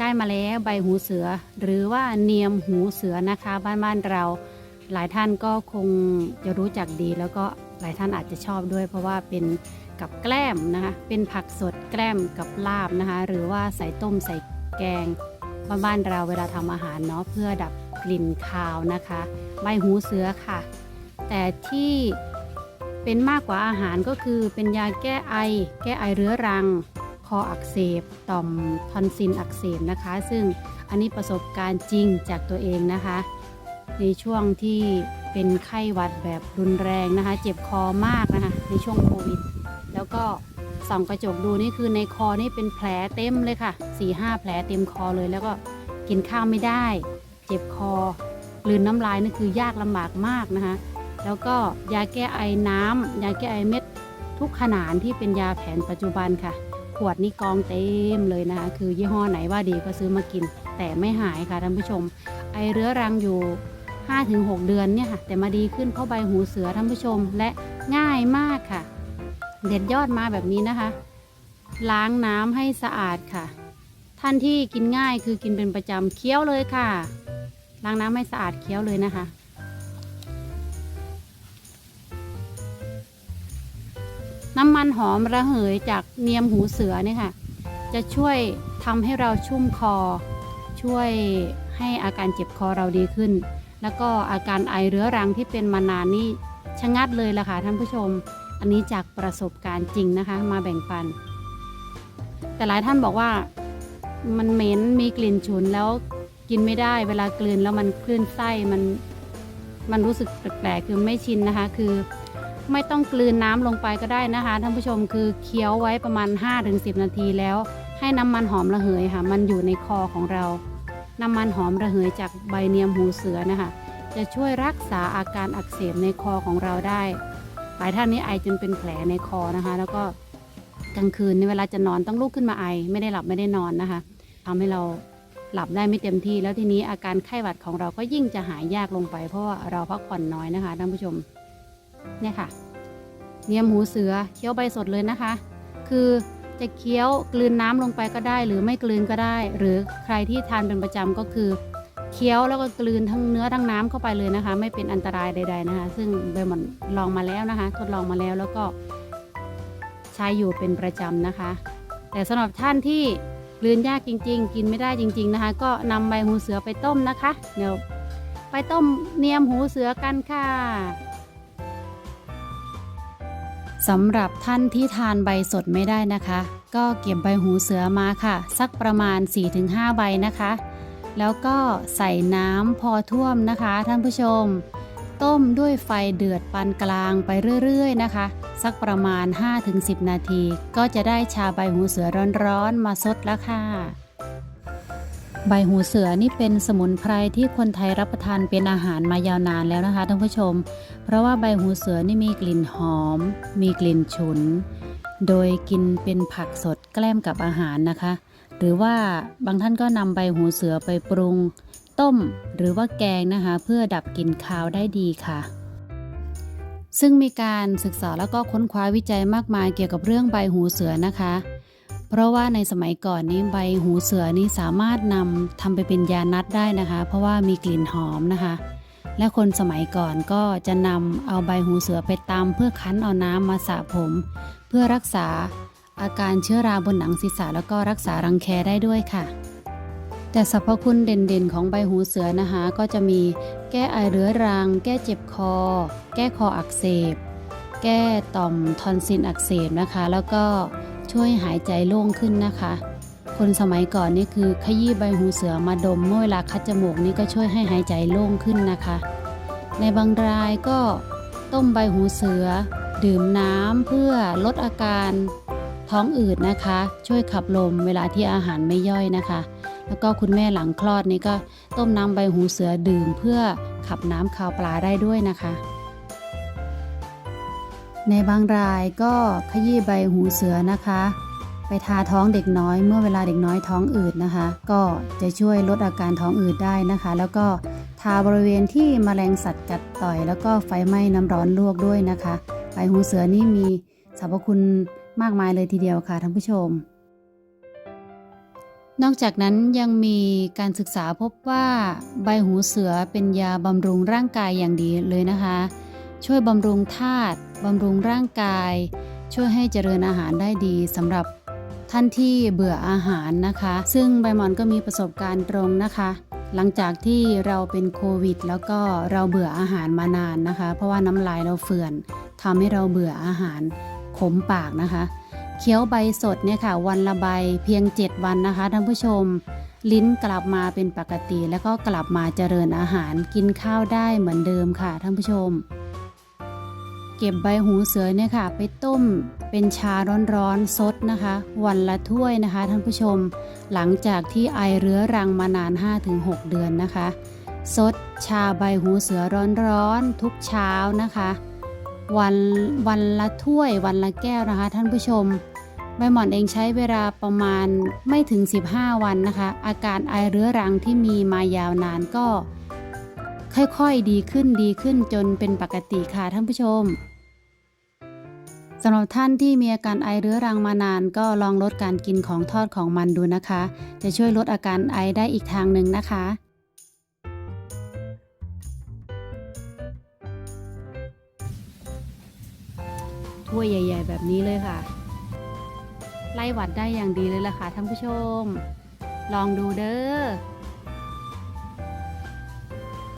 ได้มาแล้วใบหูเสือ หรือว่าเนียมหูเสือนะคะ บ้านบ้านๆเรา หลายท่านก็คงจะรู้จักดี แล้วก็หลายท่านอาจจะชอบด้วย เพราะว่าเป็นกับแกล้มนะคะ เป็นผักสดแกล้มกับลาบนะคะ หรือว่าใส่ต้มใส่แกง บ้านบ้านๆเราเวลาทำอาหารเนาะเพื่อดับกลิ่นคาวนะคะ ใบหูเสือค่ะ แต่ที่เป็นมากกว่าอาหารก็คือเป็นยาแก้ไอ แก้ไอเรื้อรัง คออักเสบ ต่อมทอนซิลอักเสบนะคะ ซึ่งอันนี้ประสบการณ์จริงจากตัวเองนะคะ ในช่วงที่เป็นไข้หวัดแบบรุนแรงนะคะ เจ็บคอมากนะคะ ในช่วงโควิด แล้วก็ส่องกระจกดูนี่คือในคอนี่เป็นแผลเต็มเลยค่ะ4ี่ห้าแผลเต็มคอเลย แล้วก็กินข้าวไม่ได้ เจ็บคอกลืนน้ำลายนี่คือยากลำบากมากนะคะ แล้วก็ยาแก้ไอน้ำยาแก้ไอเม็ดทุกขนาดที่เป็นยาแผนปัจจุบันค่ะ ขวดนี่กองเต็มเลยนะคะคือยี่ห้อไหนว่าดีก็ซื้อมากิน แต่ไม่หายค่ะท่านผู้ชม ไอเรื้อรังอยู่ 5-6 เดือนเนี่ยค่ะ แต่มาดีขึ้นเพราะใบหูเสือท่านผู้ชมและง่ายมากค่ะ เด็ดยอดมาแบบนี้นะคะ ล้างน้ำให้สะอาดค่ะ ท่านที่กินง่ายคือกินเป็นประจำเคี้ยวเลยค่ะ ล้างน้ำให้สะอาดเคี้ยวเลยนะคะ น้ำมันหอมระเหยจากเนียมหูเสือเนี่ยค่ะ จะช่วยทำให้เราชุ่มคอ ช่วยให้อาการเจ็บคอเราดีขึ้น แล้วก็อาการไอเรื้อรังที่เป็นมานานนี่ชะงัดเลยล่ะค่ะท่านผู้ชม อันนี้จากประสบการณ์จริงนะคะ มาแบ่งปัน แต่หลายท่านบอกว่ามันเหม็นมีกลิ่นฉุนแล้วกินไม่ได้เวลากลืนแล้วมันคลื่นไส้มันมันรู้สึกแปลกๆคือไม่ชินนะคะ คือ ไม่ต้องกลืนน้ำลงไปก็ได้นะคะท่านผู้ชมคือเคี้ยวไว้ประมาณ 5-10 นาทีแล้ว ให้น้ำมันหอมระเหยค่ะ มันอยู่ในคอของเรา น้ำมันหอมระเหยจากใบเนียมหูเสือนะคะ จะช่วยรักษาอาการอักเสบในคอของเราได้ หลายท่านนี้ไอจนเป็นแผลในคอนะคะ แล้วก็กลางคืนในเวลาจะนอนต้องลุกขึ้นมาไอ ไม่ได้หลับไม่ได้นอนนะคะทำให้เราหลับได้ไม่เต็มที่ แล้วทีนี้อาการไข้หวัดของเราก็ยิ่งจะหายยากลงไป เพราะว่าเราพักผ่อนน้อยนะคะท่านผู้ชมเนี่ยค่ะ เนียมหูเสือเคี้ยวใบสดเลยนะคะ คือจะเคี้ยวกลืนน้ำลงไปก็ได้ หรือไม่กลืนก็ได้ หรือใครที่ทานเป็นประจำก็คือเคี้ยวแล้วก็กลืนทั้งเนื้อทั้งน้ำเข้าไปเลยนะคะ ไม่เป็นอันตรายใด ๆนะคะ ซึ่งเบลมอนลองมาแล้วนะคะ ทดลองมาแล้วแล้วก็ใช้อยู่เป็นประจำนะคะ แต่สำหรับท่านที่กลืนยากจริง ๆ กินไม่ได้จริง ๆนะคะ ก็นำใบหูเสือไปต้มนะคะ เดี๋ยวไปต้มเนียมหูเสือกันค่ะ สำหรับท่านที่ทานใบสดไม่ได้นะคะ ก็เก็บใบหูเสือมาค่ะ สักประมาณ 4-5 ใบนะคะ แล้วก็ใส่น้ำพอท่วมนะคะ ท่านผู้ชม ต้มด้วยไฟเดือดปานกลางไปเรื่อยๆนะคะ สักประมาณ 5-10 นาที ก็จะได้ชาใบหูเสือร้อนๆมาซดแล้วค่ะ ใบหูเสือนี่เป็นสมุนไพรที่คนไทยรับประทานเป็นอาหารมายาวนานแล้วนะคะท่านผู้ชม เพราะว่าใบหูเสือนี่มีกลิ่นหอม มีกลิ่นฉุน โดยกินเป็นผักสดแกล้มกับอาหารนะคะ หรือว่าบางท่านก็นำใบหูเสือไปปรุง ต้มหรือว่าแกงนะคะ เพื่อดับกลิ่นคาวได้ดีค่ะ ซึ่งมีการศึกษาแล้วก็ค้นคว้าวิจัยมากมายเกี่ยวกับเรื่องใบหูเสือนะคะ เพราะว่าในสมัยก่อนนี้ใบหูเสือนี้สามารถนำทำไปเป็นยานัดได้นะคะ เพราะว่ามีกลิ่นหอมนะคะ และคนสมัยก่อนก็จะนำเอาใบหูเสือไปตำเพื่อคั้นเอาน้ำมาสระผม เพื่อรักษาอาการเชื้อราบนหนังศีรษะแล้วก็รักษารังแคได้ด้วยค่ะแต่สรรพคุณเด่นๆ ของใบหูเสือนะคะ ก็จะมีแก้ไอเรื้อรัง แก้เจ็บคอ แก้คออักเสบ แก้ต่อมทอนซิลอักเสบนะคะ แล้วก็ ช่วยหายใจโล่งขึ้นนะคะ คนสมัยก่อนนี่คือขยี้ใบหูเสือมาดมเมื่อเวลาคัดจมูกนี่ก็ช่วยให้หายใจโล่งขึ้นนะคะ ในบางรายก็ต้มใบหูเสือ ดื่มน้ำเพื่อลดอาการท้องอืดนะคะ ช่วยขับลมเวลาที่อาหารไม่ย่อยนะคะ แล้วก็คุณแม่หลังคลอดนี่ก็ต้มน้ำใบหูเสือดื่มเพื่อขับน้ำคาวปลาได้ด้วยนะคะ ในบางรายก็ขยี้ใบหูเสือนะคะ ไปทาท้องเด็กน้อยเมื่อเวลาเด็กน้อยท้องอืดนะคะ ก็จะช่วยลดอาการท้องอืดได้นะคะ แล้วก็ทาบริเวณที่แมลงสัตว์กัดต่อย แล้วก็ไฟไหม้น้ำร้อนลวกด้วยนะคะ ใบหูเสือนี่มีสรรพคุณมากมายเลยทีเดียวค่ะท่านผู้ชม นอกจากนั้นยังมีการศึกษาพบว่าใบหูเสือเป็นยาบำรุงร่างกายอย่างดีเลยนะคะ ช่วยบำรุงธาตุบำรุงร่างกาย ช่วยให้เจริญอาหารได้ดีสำหรับท่านที่เบื่ออาหารนะคะ ซึ่งใบหมอนก็มีประสบการณ์ตรงนะคะ หลังจากที่เราเป็นโควิด แล้วก็เราเบื่ออาหารมานานนะคะ เพราะว่าน้ำลายเราเฟื่อนทำให้เราเบื่ออาหารขมปากนะคะ เคี้ยวใบสดเนี่ยค่ะ วันละใบเพียง 7 วันนะคะท่านผู้ชม ลิ้นกลับมาเป็นปกติ แล้วก็กลับมาเจริญอาหารกินข้าวได้เหมือนเดิมค่ะท่านผู้ชม ก็บใบหูเสือเนี่ยค่ะ ไปต้มเป็นชาร้อนๆซดนะคะ วันละถ้วยนะคะท่านผู้ชม หลังจากที่ไอเรื้อรังมานาน 5-6 เดือนนะคะซดชาใบหูเสือร้อนๆทุกเช้านะคะ วันวันละถ้วยวันละแก้วนะคะ ท่านผู้ชมใบหมอนเองใช้เวลาประมาณไม่ถึง 15 วันนะคะ อาการไอเรื้อรังที่มีมายาวนานก็ค่อยๆ ดีขึ้นดีขึ้นจนเป็นปกติค่ะท่านผู้ชม สำหรับท่านที่มีอาการไอเรื้อรังมานาน ก็ลองลดการกินของทอดของมันดูนะคะ จะช่วยลดอาการไอได้อีกทางหนึ่งนะคะถ้วยใหญ่ ๆ แบบนี้เลยค่ะ ไล่หวัดได้อย่างดีเลยล่ะค่ะท่านผู้ชม ลองดูเด้อ